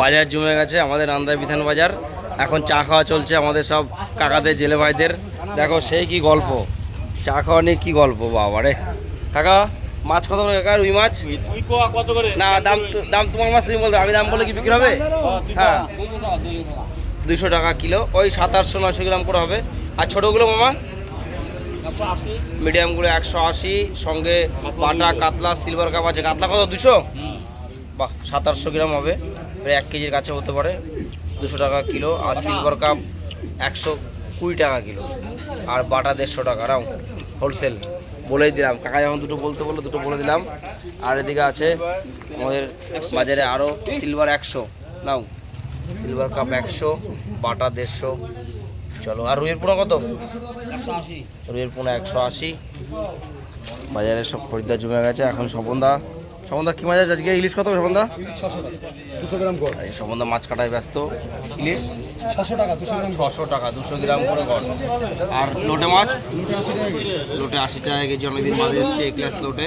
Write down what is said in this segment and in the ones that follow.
বাজার জমে গেছে, আমাদের আন্দার বিধান বাজার। এখন চা খাওয়া চলছে আমাদের সব কাকাদের, জেলে ভাইদের। দেখো সেই কি গল্প? চা খাওয়া নিয়ে কি গল্প, বাবা রে। কাকা, মাছ কত করে? কাকা, রুই মাছ? না, দাম দাম তোমার মাছ তুমি বলতে, আমি দাম বলে কি বিক্রি হবে? হ্যাঁ। দুইশো টাকা কিলো, ওই সাত, আটশো নশো গ্রাম করে হবে। আর ছোটোগুলো মামা? মিডিয়ামগুলো একশো আশি, সঙ্গে বাটা, কাতলা, সিলভার কাপ আছে। কাতলা কত? দুশো বাহ, সাত, আটশো গ্রাম হবে। প্রায় এক কেজির কাছে হতে পারে। দুশো টাকা কিলো আর সিলভার কাপ একশো কুড়ি টাকা কিলো। আর বাটা দেড়শো টাকা রাও হোলসেল বলেই দিলাম কাকা যখন দুটো বলতে বলল দুটো বলে দিলাম। আর এদিকে আছে আমাদের বাজারে আরও সিলভার একশো নাও সিলভার কাপ একশো বাটা দেড়শো। চলো আর রুইয়ের পোনা কত? রুইয়ের পোনা একশো আশি। বাজারে সব খরিদ্দার জমে গেছে এখন স্বপনদা স্বপনদা কি মাছ আজকে ইলিশ কত স্বপনদা দুশো গ্রাম কর এই মাছ কাটায় ব্যস্ত। ইলিশ? ছশো টাকা ছশো টাকা দুশো গ্রাম করে গড়। আর লোটে মাছ। লোটে আশি টাকা কেজি। অনেকদিন মাছ এসছে এক গ্লাস লোটে।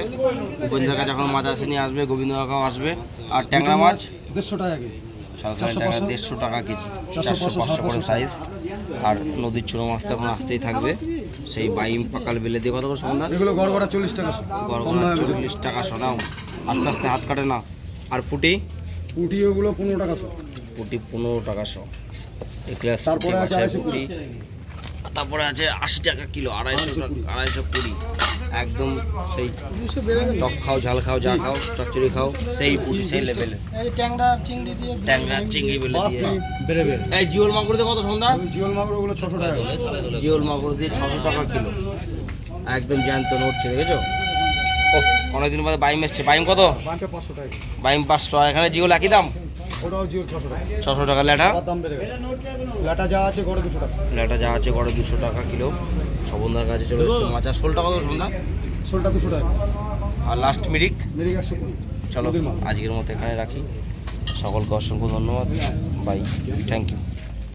গোবিন্দ কাছে এখন মাছ আসেনি আসবে গোবিন্দ কাকাও আসবে। আর ট্যাংরা মাছ দেড়শো টাকা কেজি। দেড়শো টাকা কেজি। চারশো, পাঁচশো, করে সাইজ আর নদীর ছোটো মাছ তো এখন আসতেই থাকবে। সেই বাইম পাকাল বেলে দিয়ে কত করে সন্ধ্যা এগুলো গড় গড়া চল্লিশ টাকা দামে চল্লিশ টাকা সোনা। আস্তে আস্তে হাত কাটে না। আর পুটি? পুটি ওগুলো পনেরো টাকা শো। পুটি পনেরো টাকা শো গ্লাস তারপরে আছে পুটি। তারপরে আছে আশি টাকা কিলো আড়াইশো টাকা আড়াইশো কুড়ি। একদম সেই টক খাও ঝাল খাও যা খাও চচ্চড়ি খাও সেই পুটি সেই লেভেলে ট্যাংরা চিংড়ি বেলে এই জিওল মাগুর দিয়ে কত সন্ধ্যা? জিওল মাগুর ওগুলো ছশো টাকা। জিওল মাগুর দিয়ে ছশো টাকা কিলো। একদম জ্যান্ত নড়ছে দেখেছ? ও অনেকদিন বাদে বাইম এসছে। বাইম কত? বানটা পাঁচশো টাকা। বাইম পাঁচশো। এখানে জিওল একই দাম? ছশো টাকা। ল্যাটা? ল্যাটা যা আছে গড়ে দুশো টাকা। ল্যাটা যা আছে গড়ে দুশো টাকা কিলো। সবন্ধার কাছে চলে এসছে মাছ আর শোলটা কত সন্ধ্যা শোলটা দুশো টাকা। আর লাস্ট মিরিক? একশো চলো আজকের মতো এখানে রাখি। সকলকে অসংখ্য ধন্যবাদ। Bye thank you